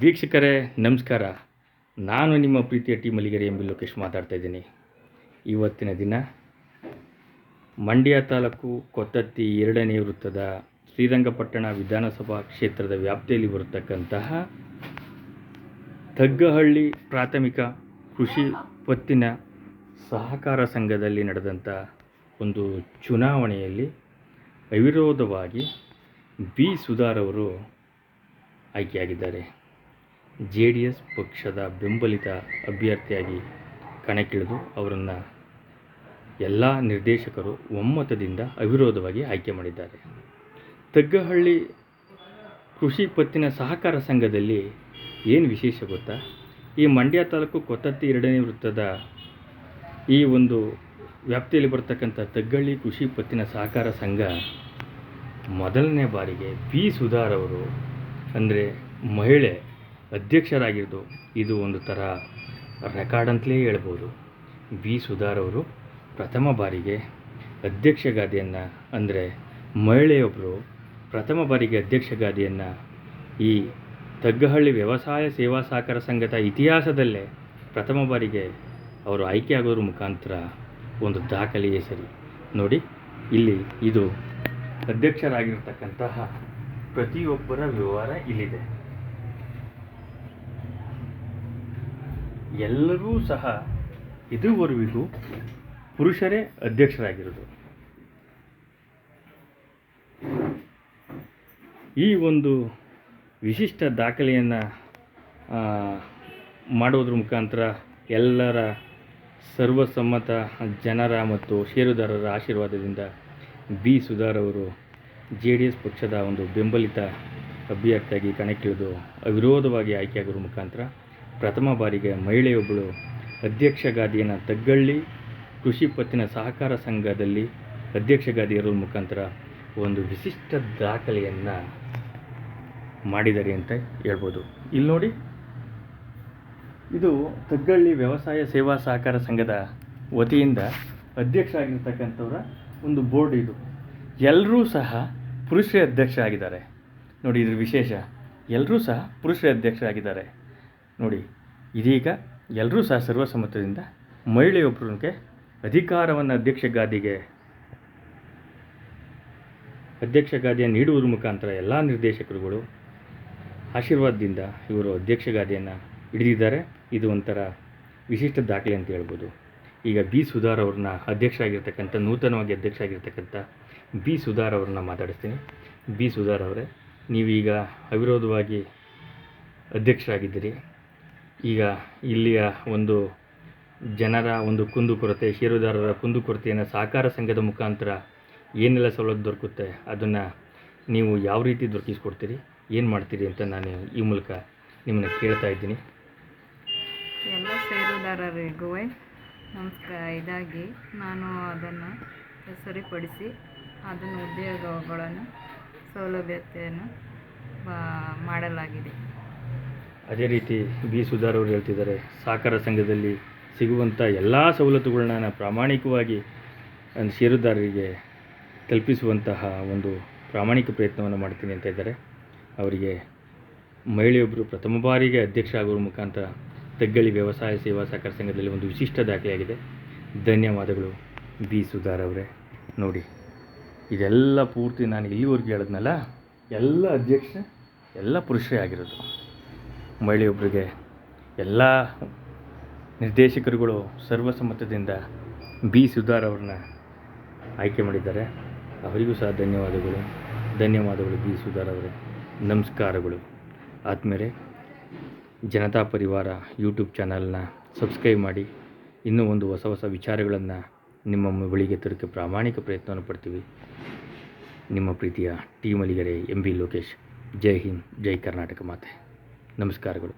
ವೀಕ್ಷಕರೇ, ನಮಸ್ಕಾರ. ನಾನು ನಿಮ್ಮ ಪ್ರೀತಿಯ ಟಿ ಮಲ್ಲಿಗೆರೆ ಎಂಬಿ ಲೋಕೇಶ್ ಮಾತಾಡ್ತಾ ಇದ್ದೀನಿ. ಇವತ್ತಿನ ದಿನ ಮಂಡ್ಯ ತಾಲೂಕು ಕೊತ್ತತ್ತಿ ಎರಡನೇ ವೃತ್ತದ ಶ್ರೀರಂಗಪಟ್ಟಣ ವಿಧಾನಸಭಾ ಕ್ಷೇತ್ರದ ವ್ಯಾಪ್ತಿಯಲ್ಲಿ ಬರತಕ್ಕಂತಹ ತಗ್ಗಹಳ್ಳಿ ಪ್ರಾಥಮಿಕ ಕೃಷಿ ಪತ್ತಿನ ಸಹಕಾರ ಸಂಘದಲ್ಲಿ ನಡೆದಂಥ ಒಂದು ಚುನಾವಣೆಯಲ್ಲಿ ಅವಿರೋಧವಾಗಿ ಬಿ ಸುಧಾರವರು ಆಯ್ಕೆಯಾಗಿದ್ದಾರೆ. ಜೆ ಡಿ ಎಸ್ ಪಕ್ಷದ ಬೆಂಬಲಿತ ಅಭ್ಯರ್ಥಿಯಾಗಿ ಕಣಕ್ಕಿಳಿದು ಅವರನ್ನು ಎಲ್ಲ ನಿರ್ದೇಶಕರು ಒಮ್ಮತದಿಂದ ಅವಿರೋಧವಾಗಿ ಆಯ್ಕೆ ಮಾಡಿದ್ದಾರೆ. ತಗ್ಗಹಳ್ಳಿ ಕೃಷಿ ಪತ್ತಿನ ಸಹಕಾರ ಸಂಘದಲ್ಲಿ ಏನು ವಿಶೇಷ ಗೊತ್ತಾ? ಈ ಮಂಡ್ಯ ತಾಲೂಕು ಕೊತ್ತತ್ತಿ ಎರಡನೇ ವೃತ್ತದ ಈ ಒಂದು ವ್ಯಾಪ್ತಿಯಲ್ಲಿ ಬರ್ತಕ್ಕಂಥ ತಗ್ಗಳ್ಳಿ ಕೃಷಿ ಪತ್ತಿನ ಸಹಕಾರ ಸಂಘ ಮೊದಲನೇ ಬಾರಿಗೆ ಬಿ ಸುಧಾರವರು ಅಂದರೆ ಮಹಿಳೆ ಅಧ್ಯಕ್ಷರಾಗಿದ್ದು ಇದು ಒಂದು ಥರ ರೆಕಾರ್ಡ್ ಅಂತಲೇ ಹೇಳ್ಬೋದು. ಬಿ ಸುಧಾರ್ ಅವರು ಪ್ರಥಮ ಬಾರಿಗೆ ಅಧ್ಯಕ್ಷ ಗಾದಿಯನ್ನು ಅಂದರೆ ಮಹಿಳೆಯೊಬ್ಬರು ಪ್ರಥಮ ಬಾರಿಗೆ ಅಧ್ಯಕ್ಷ ಗಾದಿಯನ್ನು ಈ ತಗ್ಗಹಳ್ಳಿ ವ್ಯವಸಾಯ ಸೇವಾ ಸಹಕಾರ ಸಂಘದ ಇತಿಹಾಸದಲ್ಲೇ ಪ್ರಥಮ ಬಾರಿಗೆ ಅವರು ಆಯ್ಕೆಯಾಗೋದ್ರ ಮುಖಾಂತರ ಒಂದು ದಾಖಲೆಯೇ ಸರಿ. ನೋಡಿ, ಇಲ್ಲಿ ಇದು ಅಧ್ಯಕ್ಷರಾಗಿರ್ತಕ್ಕಂತಹ ಪ್ರತಿಯೊಬ್ಬರ ವಿವರ ಇಲ್ಲಿದೆ. ಎಲ್ಲರೂ ಸಹ ಇದುವರೆಗೂ ಪುರುಷರೇ ಅಧ್ಯಕ್ಷರಾಗಿರೋದು ಈ ಒಂದು ವಿಶಿಷ್ಟ ದಾಖಲೆಯನ್ನು ಮಾಡೋದ್ರ ಮುಖಾಂತರ ಎಲ್ಲರ ಸರ್ವಸಮ್ಮತ ಜನರ ಮತ್ತು ಷೇರುದಾರರ ಆಶೀರ್ವಾದದಿಂದ ಬಿ. ಸುಧಾರ್ ಅವರು ಜೆ ಡಿ ಎಸ್ ಪಕ್ಷದ ಒಂದು ಬೆಂಬಲಿತ ಅಭ್ಯರ್ಥಿಯಾಗಿ ಕಣಕ್ಕಿಳಿದು ಅವಿರೋಧವಾಗಿ ಆಯ್ಕೆಯಾಗುವ ಮುಖಾಂತರ ಪ್ರಥಮ ಬಾರಿಗೆ ಮಹಿಳೆಯೊಬ್ಬಳು ಅಧ್ಯಕ್ಷ ಗಾದಿಯನ್ನು ತಗ್ಗಳ್ಳಿ ಕೃಷಿ ಪತ್ತಿನ ಸಹಕಾರ ಸಂಘದಲ್ಲಿ ಅಧ್ಯಕ್ಷ ಗಾದಿ ಇರುವ ಮುಖಾಂತರ ಒಂದು ವಿಶಿಷ್ಟ ದಾಖಲೆಯನ್ನು ಮಾಡಿದ್ದಾರೆ ಅಂತ ಹೇಳ್ಬೋದು. ಇಲ್ಲಿ ನೋಡಿ. ಇದು ತಗ್ಗಳ್ಳಿ ವ್ಯವಸಾಯ ಸೇವಾ ಸಹಕಾರ ಸಂಘದ ವತಿಯಿಂದ ಅಧ್ಯಕ್ಷ ಅಧ್ಯಕ್ಷರಾಗಿರ್ತಕ್ಕಂಥವರ ಒಂದು ಬೋರ್ಡ್ ಇದು. ಎಲ್ಲರೂ ಸಹ ಪುರುಷರೇ ಅಧ್ಯಕ್ಷ ಆಗಿದ್ದಾರೆ ನೋಡಿ ಇದ್ರ ವಿಶೇಷ. ಎಲ್ಲರೂ ಸಹ ಪುರುಷರೇ ಅಧ್ಯಕ್ಷರಾಗಿದ್ದಾರೆ. ನೋಡಿ, ಇದೀಗ ಎಲ್ಲರೂ ಸಹ ಸರ್ವಸಮ್ಮತದಿಂದ ಮಹಿಳೆಯೊಬ್ಬರಿಗೆ ಅಧಿಕಾರವನ್ನು ಅಧ್ಯಕ್ಷ ಗಾದಿಗೆ ಅಧ್ಯಕ್ಷ ಗಾದಿಯನ್ನು ನೀಡುವುದ್ರ ಮುಖಾಂತರ ಎಲ್ಲ ನಿರ್ದೇಶಕರುಗಳು ಆಶೀರ್ವಾದದಿಂದ ಇವರು ಅಧ್ಯಕ್ಷ ಗಾದಿಯನ್ನು ಹಿಡಿದಿದ್ದಾರೆ. ಇದು ಒಂಥರ ವಿಶಿಷ್ಟ ದಾಖಲೆ ಅಂತ ಹೇಳ್ಬೋದು. ಈಗ ಬಿ ಸುಧಾರ್ ಅವ್ರನ್ನ ಅಧ್ಯಕ್ಷರಾಗಿರ್ತಕ್ಕಂಥ, ನೂತನವಾಗಿ ಅಧ್ಯಕ್ಷ ಆಗಿರ್ತಕ್ಕಂಥ ಬಿ ಸುಧಾರ್ ಅವ್ರನ್ನ ಮಾತಾಡಿಸ್ತೀನಿ. ಬಿ ಸುಧಾರ್ ಅವರೇ, ನೀವೀಗ ಅವಿರೋಧವಾಗಿ ಅಧ್ಯಕ್ಷರಾಗಿದ್ದೀರಿ. ಈಗ ಇಲ್ಲಿಯ ಒಂದು ಜನರ ಒಂದು ಕುಂದುಕೊರತೆ ಷೇರುದಾರರ ಕುಂದುಕೊರತೆಯನ್ನು ಸಹಕಾರ ಸಂಘದ ಮುಖಾಂತರ ಏನೆಲ್ಲ ಸವಲತ್ತು ದೊರಕುತ್ತೆ ಅದನ್ನು ನೀವು ಯಾವ ರೀತಿ ದೊರಕಿಸ್ಕೊಡ್ತೀರಿ, ಏನು ಮಾಡ್ತೀರಿ ಅಂತ ನಾನು ಈ ಮೂಲಕ ನಿಮ್ಮನ್ನು ಕೇಳ್ತಾ ಇದ್ದೀನಿ. ಎಲ್ಲ ಷೇರುದಾರರಿಗೂ ನಮಸ್ಕಾರ ಇದಾಗಿ ನಾನು ಅದನ್ನು ಸರಿಪಡಿಸಿ ಅದನ್ನು ಉದ್ಯೋಗಗಳನ್ನು ಸೌಲಭ್ಯತೆಯನ್ನು ಮಾಡಲಾಗಿದೆ. ಅದೇ ರೀತಿ ಬಿ ಸುಧಾರ್ ಅವರು ಹೇಳ್ತಿದ್ದಾರೆ ಸಹಕಾರ ಸಂಘದಲ್ಲಿ ಸಿಗುವಂಥ ಎಲ್ಲ ಸವಲತ್ತುಗಳನ್ನ ನಾನು ಪ್ರಾಮಾಣಿಕವಾಗಿ ನನ್ನ ಷೇರುದಾರರಿಗೆ ತಲುಪಿಸುವಂತಹ ಒಂದು ಪ್ರಾಮಾಣಿಕ ಪ್ರಯತ್ನವನ್ನು ಮಾಡ್ತೀನಿ ಅಂತ ಇದ್ದಾರೆ. ಅವರಿಗೆ ಮಹಿಳೆಯೊಬ್ಬರು ಪ್ರಥಮ ಬಾರಿಗೆ ಅಧ್ಯಕ್ಷ ಆಗುವ ಮುಖಾಂತರ ತಗ್ಗಳಿ ವ್ಯವಸಾಯ ಸೇವಾ ಸಹಕಾರ ಸಂಘದಲ್ಲಿ ಒಂದು ವಿಶಿಷ್ಟ ದಾಖಲೆಯಾಗಿದೆ. ಧನ್ಯವಾದಗಳು ಬಿ ಸುಧಾರ್ ಅವರೇ. ನೋಡಿ, ಇದೆಲ್ಲ ಪೂರ್ತಿ ನಾನು ಇಲ್ಲಿವರೆಗೂ ಹೇಳಿದ್ನಲ್ಲ, ಎಲ್ಲ ಅಧ್ಯಕ್ಷ, ಎಲ್ಲ ಪುರುಷರೇ ಆಗಿರೋದು. ಮಹಿಳೆಯೊಬ್ಬರಿಗೆ ಎಲ್ಲ ನಿರ್ದೇಶಕರುಗಳು ಸರ್ವಸಮ್ಮತದಿಂದ ಬಿ. ಸುಧಾರ್ ಅವ್ರನ್ನ ಆಯ್ಕೆ ಮಾಡಿದ್ದಾರೆ. ಅವರಿಗೂ ಸಹ ಧನ್ಯವಾದಗಳು. ಧನ್ಯವಾದಗಳು ಬಿ. ಸುಧಾರ್ ಅವರೇ. ನಮಸ್ಕಾರಗಳು. ಆದಮೇಲೆ ಜನತಾ ಪರಿವಾರ ಯೂಟ್ಯೂಬ್ ಚಾನಲ್ನ ಸಬ್ಸ್ಕ್ರೈಬ್ ಮಾಡಿ. ಇನ್ನೂ ಒಂದು ಹೊಸ ಹೊಸ ವಿಚಾರಗಳನ್ನು ನಿಮ್ಮ ಬಳಿಗೆ ತರೋಕ್ಕೆ ಪ್ರಾಮಾಣಿಕ ಪ್ರಯತ್ನವನ್ನು ಪಡ್ತೀವಿ. ನಿಮ್ಮ ಪ್ರೀತಿಯ T Maligere M B Lokesh. ಜೈ ಹಿಂದ್, ಜೈ ಕರ್ನಾಟಕ ಮಾತೆ. ನಮಸ್ಕಾರಗಳು.